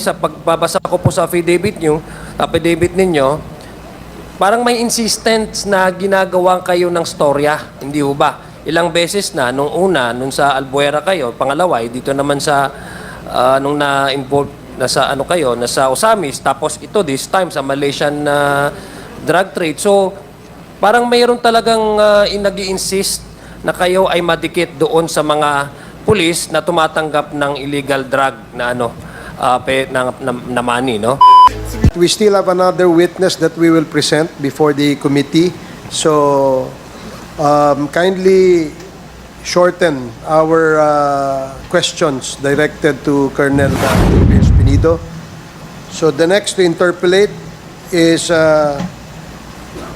sa pagbabasa ko po sa affidavit nyo, affidavit ninyo, parang may insistence na ginagawa kayo ng storya. Hindi ho ba? Ilang beses na, nung una, nung sa Albuera kayo, pangalawa, eh, dito naman sa, ah, nung na-involve, nasa ano kayo, nasa Osamis, tapos ito this time sa Malaysian na drug trade. So, parang mayroon talagang uh, nag insist na kayo ay madikit doon sa mga pulis na tumatanggap ng illegal drug na ano, ah, pe, na, na, na money, no? We still have another witness that we will present before the committee. So um, kindly shorten our uh, questions directed to Colonel uh, Espinido. So the next to interpolate is uh,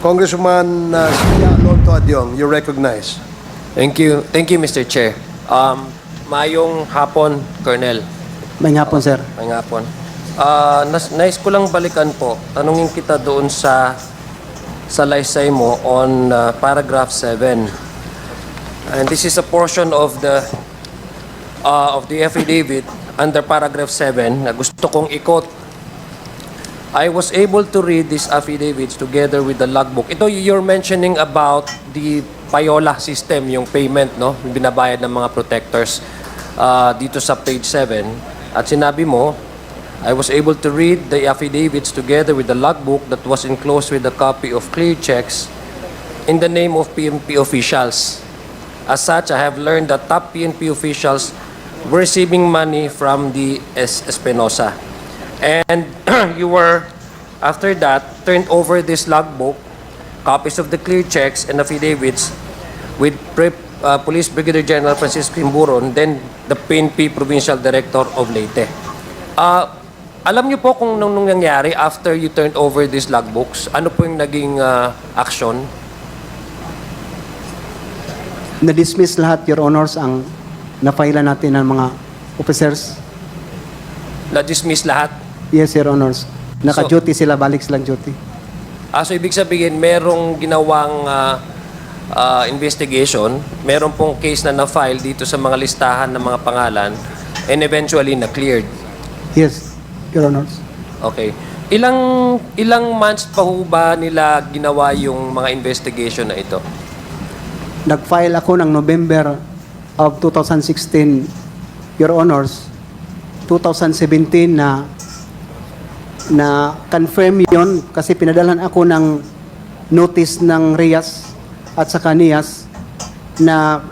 Congresswoman uh, Sia Alonto Adyong. You recognize. Thank you. Thank you, Mr. Chair. Um, mayong hapon, Colonel. May hapon, sir. May hapon. Ah, nas, nais ko lang balikan po. Tanungin kita doon sa sa laysay mo on ah, paragraph 7. And this is a portion of the uh, of the affidavit under paragraph 7 na gusto kong ikot. I was able to read these affidavits together with the logbook. Ito you're mentioning about the Payola system, yung payment, no? Yung binabayad ng mga protectors uh, dito sa page 7. At sinabi mo, I was able to read the affidavits together with the logbook that was enclosed with a copy of clear checks in the name of PNP officials. As such, I have learned that top PNP officials were receiving money from the S. Espinosa. And you were, after that, turned over this logbook, copies of the clear checks and affidavits with Pre- uh, Police Brigadier General Francisco Imburon, then the PNP Provincial Director of Leyte. Uh, alam niyo po kung nung, nung nangyari after you turned over these logbooks, ano po yung naging uh, action? Na-dismiss lahat, Your Honors, ang na-file natin ng mga officers. Na-dismiss lahat? Yes, Your Honors. Naka-duty sila, balik silang duty. Ah, so ibig sabihin, merong ginawang ah, ah, investigation, meron pong case na na-file dito sa mga listahan ng mga pangalan and eventually na-cleared. Yes, Your Honors. Okay. Ilang ilang months pa ho ba nila ginawa yung mga investigation na ito? Nag-file ako ng November of 2016, Your Honors. 2017 na na confirm yon kasi pinadalan ako ng notice ng Rias at sa Kaniyas na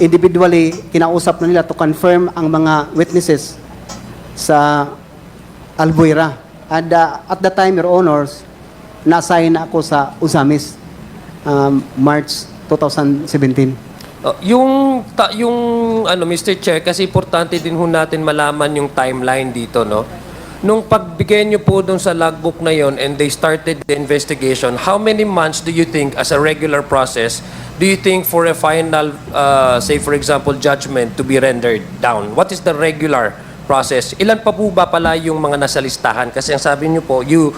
individually kinausap na nila to confirm ang mga witnesses sa Albuera. And uh, at the time, Your Honors, na-assign na ako sa Usamis um, March 2017. Uh, yung ta, yung ano Mr. Chair kasi importante din ho natin malaman yung timeline dito no. Nung pagbigay niyo po doon sa logbook na yon and they started the investigation, how many months do you think as a regular process do you think for a final uh, say for example judgment to be rendered down? What is the regular process? Ilan pa po ba pala yung mga nasa listahan? Kasi ang sabi niyo po, you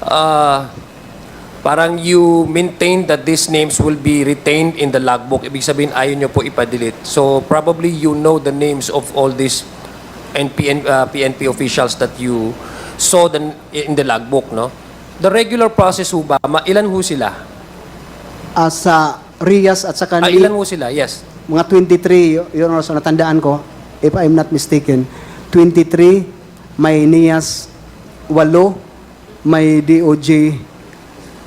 uh, parang you maintain that these names will be retained in the logbook. Ibig sabihin, ayaw nyo po ipa-delete. So, probably you know the names of all these NPN, uh, PNP officials that you saw the, in the logbook, no? The regular process ho ba, ma, ilan ho sila? Uh, sa Rias at sa Ah, Kaniyas, ilan ho sila? Yes. mga 23, Your Honors, so natandaan ko, if I'm not mistaken, 23, may NIAS 8, may DOJ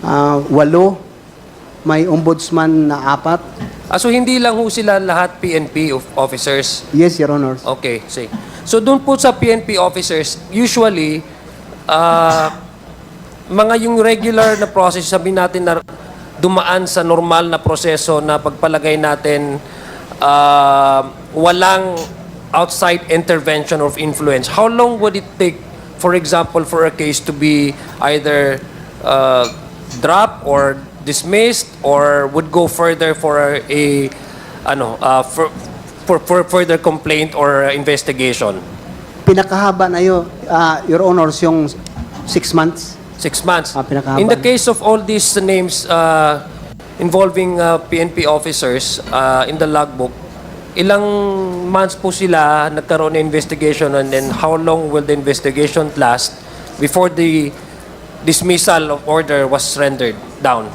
uh, 8, may ombudsman na 4. Ah, so, hindi lang ho sila lahat PNP of officers? Yes, Your Honors. Okay, see. So doon po sa PNP officers, usually, ah, mga yung regular na process, sabihin natin na dumaan sa normal na proseso na pagpalagay natin ah, walang outside intervention of influence. How long would it take, for example, for a case to be either uh, dropped or dismissed or would go further for a ano uh, for, for, for further complaint or investigation? Pinakahaba na yun, uh, Your Honors, yung 6 months. Six months. Ah, pinakahaba In the case of all these names uh, involving uh, PNP officers uh, in the logbook, ilang months po sila nagkaroon ng investigation and then how long will the investigation last before the dismissal of order was rendered down?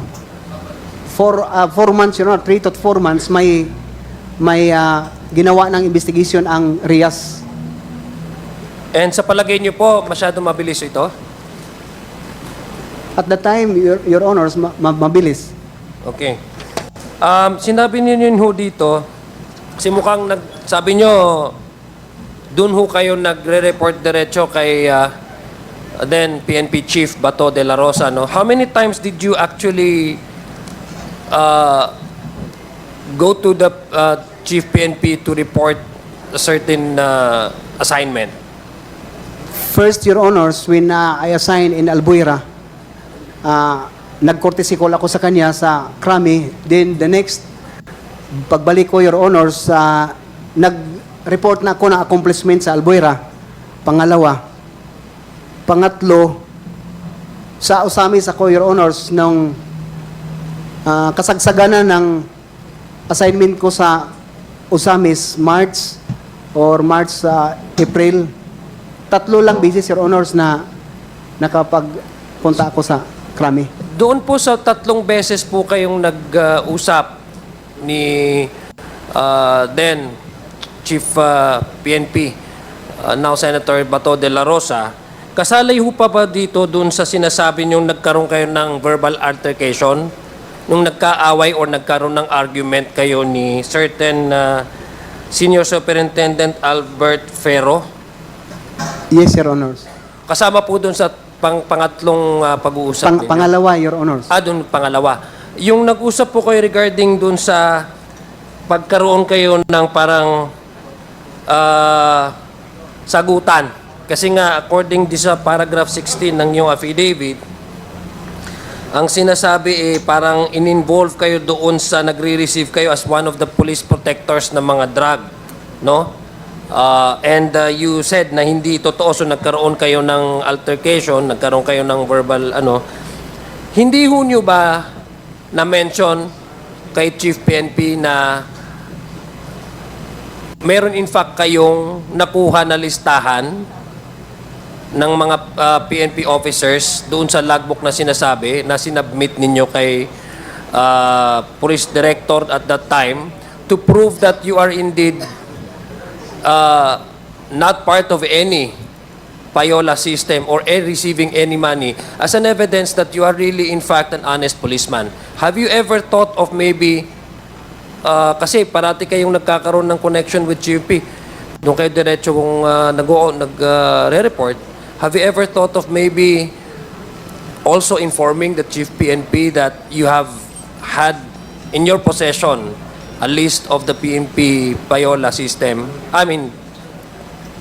For uh, four months, Your Honor, three to four months, may may uh, ginawa ng investigation ang RIAS. And sa palagay niyo po, masyado mabilis ito? At the time, Your, Your Honors, ma- ma- mabilis. Okay. Um, sinabi niyo yun ho dito, kasi mukhang nag, sabi niyo, doon ho kayo nagre-report diretso kay uh, then PNP Chief Bato de la Rosa, no? How many times did you actually uh, go to the uh, Chief PNP to report a certain uh, assignment? First, Your Honors, when uh, I assigned in Albuera, uh, nag-courtesy call ako sa kanya sa Krami. Then the next, pagbalik ko, Your Honors, uh, nag-report na ako ng accomplishment sa Albuera. Pangalawa. Pangatlo, sa Usamis ako, Your Honors, nung uh, kasagsagana ng assignment ko sa Usamis, March or March sa April, tatlo lang beses, Your Honors, na nakapagpunta ako sa Krami. Doon po sa tatlong beses po kayong nag-usap ni uh, then Chief uh, PNP, uh, now Senator Bato de la Rosa, kasali ho pa ba dito doon sa sinasabi niyong nagkaroon kayo ng verbal altercation? Nung nagkaaway or nagkaroon ng argument kayo ni certain uh, Senior Superintendent Albert Ferro? Yes, Your Honors. Kasama po doon sa pang pangatlong uh, pag-uusap Pang- ninyo? pangalawa, Your Honors. Ah, doon pangalawa. Yung nag-usap po kayo regarding doon sa pagkaroon kayo ng parang ah, sagutan. Kasi nga, according di sa paragraph 16 ng iyong affidavit, ang sinasabi eh parang in-involve kayo doon sa nagre-receive kayo as one of the police protectors ng mga drug, no? Uh, and uh, you said na hindi totoo so nagkaroon kayo ng altercation, nagkaroon kayo ng verbal ano. Hindi ho nyo ba na-mention kay Chief PNP na meron in fact kayong nakuha na listahan ng mga uh, PNP officers doon sa logbook na sinasabi na sinubmit ninyo kay uh, Police Director at that time to prove that you are indeed uh, not part of any payola system or receiving any money as an evidence that you are really in fact an honest policeman. Have you ever thought of maybe uh, kasi parati kayong nagkakaroon ng connection with GP nung kayo diretso kung uh, nag-re-report, have you ever thought of maybe also informing the Chief PNP that you have had in your possession a list of the PNP Payola system, I mean,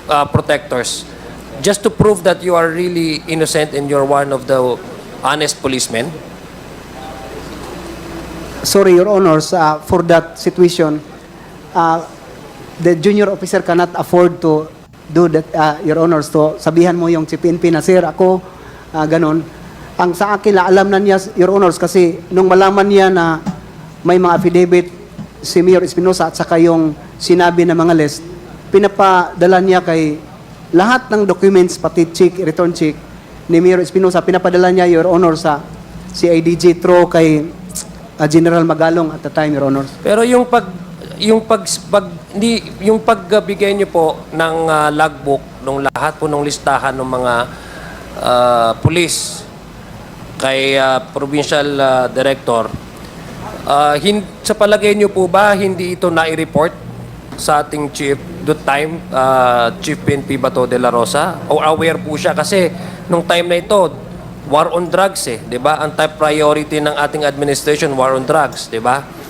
uh, protectors, just to prove that you are really innocent and you're one of the honest policemen? Sorry, Your Honors, uh, for that situation, uh, the junior officer cannot afford to do that, uh, Your Honors, to sabihan mo yung CPNP na, Sir, ako, uh, ganun. Ang sa akin, la- alam na niya, Your Honors, kasi nung malaman niya na may mga affidavit si Mayor Espinosa at saka yung sinabi ng mga list, pinapadala niya kay lahat ng documents, pati check, return check, ni Mayor Espinosa, pinapadala niya, Your Honor, sa CIDG through kay uh, General Magalong at the time, Your Honor. Pero yung pag yung pag, pag hindi yung pagbigay niyo po ng ah, logbook ng lahat po ng listahan ng mga ah, police kay ah, provincial ah, director ah, hin- sa palagay niyo po ba hindi ito na-report sa ating chief that time ah, Chief PNP Bato de la Rosa o aware po siya kasi nung time na ito war on drugs eh, 'di ba? Ang top priority ng ating administration war on drugs, 'di ba?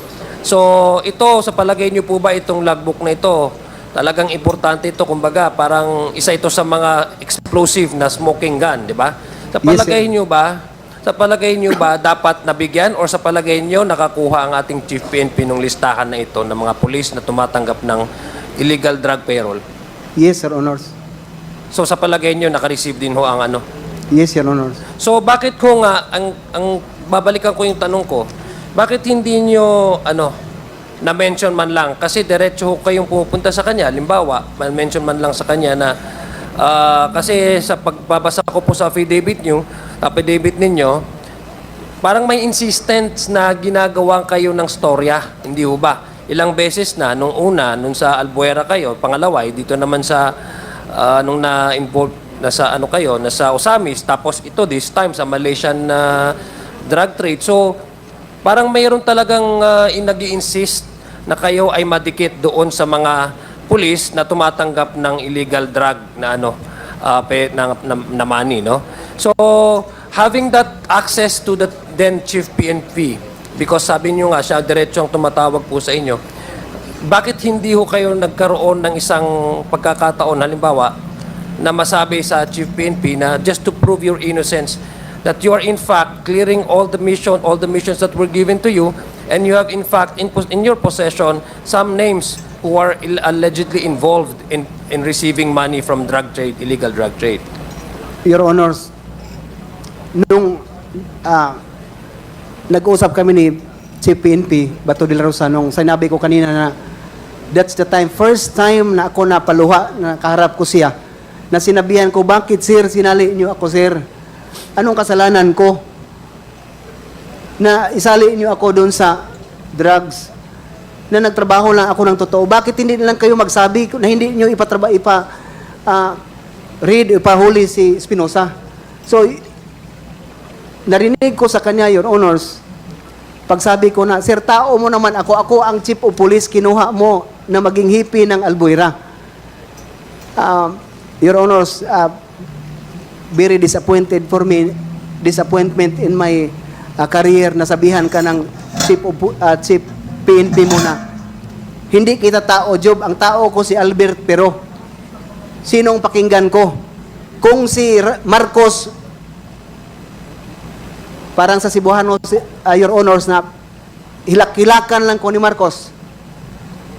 So, ito sa palagay niyo po ba itong logbook na ito talagang importante ito kumbaga parang isa ito sa mga explosive na smoking gun, 'di ba? Sa Yes, palagay sir. niyo ba sa palagay niyo ba dapat nabigyan or sa palagay niyo nakakuha ang ating Chief PNP ng listahan na ito ng mga pulis na tumatanggap ng illegal drug payroll? Yes, Your Honors. So sa palagay niyo naka-receive din ho ang ano? Yes, Your Honors. So bakit ko nga ang ang babalikan ko yung tanong ko, bakit hindi niyo ano na-mention man lang. Kasi diretso ho kayong pupunta sa kanya. Limbawa, mention man lang sa kanya na ah, kasi sa pagbabasa ko po sa affidavit nyo, affidavit ninyo, parang may insistence na ginagawa kayo ng storya. Hindi ho ba? Ilang beses na, nung una, nung sa Albuera kayo, pangalawa, eh, dito naman sa, ah, nung na-involve, nasa ano kayo, nasa Osamis, tapos ito this time sa Malaysian na drug trade. So, parang mayroon talagang uh, insist na kayo ay madikit doon sa mga pulis na tumatanggap ng illegal drug na ano, ah, pe, na, na, na money, no? So, having that access to the then Chief PNP, because sabi niyo nga, siya diretso ang tumatawag po sa inyo, bakit hindi ho kayo nagkaroon ng isang pagkakataon, halimbawa, na masabi sa Chief PNP na just to prove your innocence, that you are in fact clearing all the mission, all the missions that were given to you, and you have in fact in, in your possession some names who are allegedly involved in, in receiving money from drug trade, illegal drug trade. Your Honors, nung ah, nag-usap kami ni Chief PNP, Bato de la Rosa, nung sinabi ko kanina na that's the time, first time na ako napaluha, na kaharap ko siya, na sinabihan ko, bakit sir, sinali niyo ako sir? Anong kasalanan ko? Na isali niyo ako doon sa drugs na nagtrabaho lang ako ng totoo. Bakit hindi lang kayo magsabi na hindi niyo ipatraba ipa ah, read ipahuli si Spinoza? So narinig ko sa kanya, Your Honors, pagsabi ko na, Sir, tao mo naman ako, ako ang chief of police, kinuha mo na maging hipi ng Albuera. Um, Your Honors, uh, very disappointed for me, disappointment in my uh, career, nasabihan ka ng chief, of, uh, chief PNP mo na, hindi kita tao, Job, ang tao ko si Albert Pero. Sinong pakinggan ko? Kung si Marcos parang sa Cebuano, uh, Your Honors, na hilak-hilakan lang ko ni Marcos.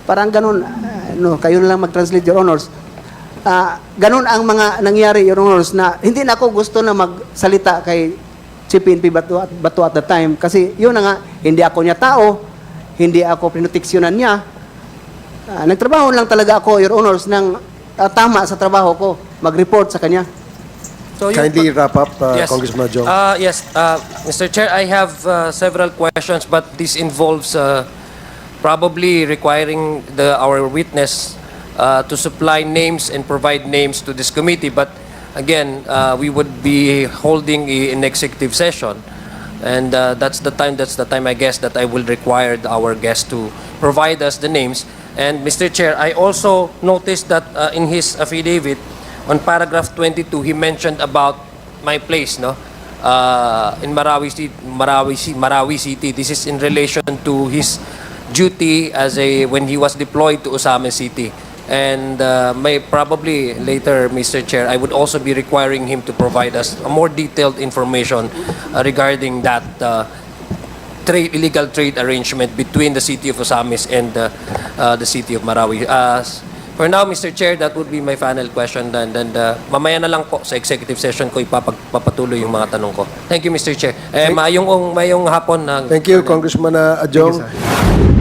Parang ganun, uh, no, kayo na lang mag-translate, Your Honors. Ah, ganun ang mga nangyari, Your Honors, na hindi na ako gusto na magsalita kay Chief PNP Bato at, Bato at the time. Kasi yun na nga, hindi ako niya tao, hindi ako pinoteksyonan niya. Ah, nagtrabaho lang talaga ako, Your Honors, ng ah, tama sa trabaho ko, mag-report sa kanya. So, yung- Kindly wrap up, uh, Congressman Jong. Uh, yes, uh, Mr. Chair, I have uh, several questions, but this involves uh, probably requiring the, our witness uh, to supply names and provide names to this committee. But again, uh, we would be holding a- an executive session. And uh, that's the time, that's the time, I guess, that I will require our guest to provide us the names. And Mr. Chair, I also noticed that uh, in his affidavit, on paragraph 22, he mentioned about my place, no? Uh, in Marawi City, Marawi, Marawi City. This is in relation to his duty as a when he was deployed to Osama City. And uh, may probably later, Mr. Chair, I would also be requiring him to provide us a more detailed information uh, regarding that uh, trade illegal trade arrangement between the city of Osamis and uh, uh, the city of Marawi. Uh, for now, Mr. Chair, that would be my final question. And, and uh, mamaya na lang po sa executive session ko ipapatuloy yung mga tanong ko. Thank you, Mr. Chair. Eh, mayong, mayong hapon. Uh, Thank you, Congressman uh, Adjong.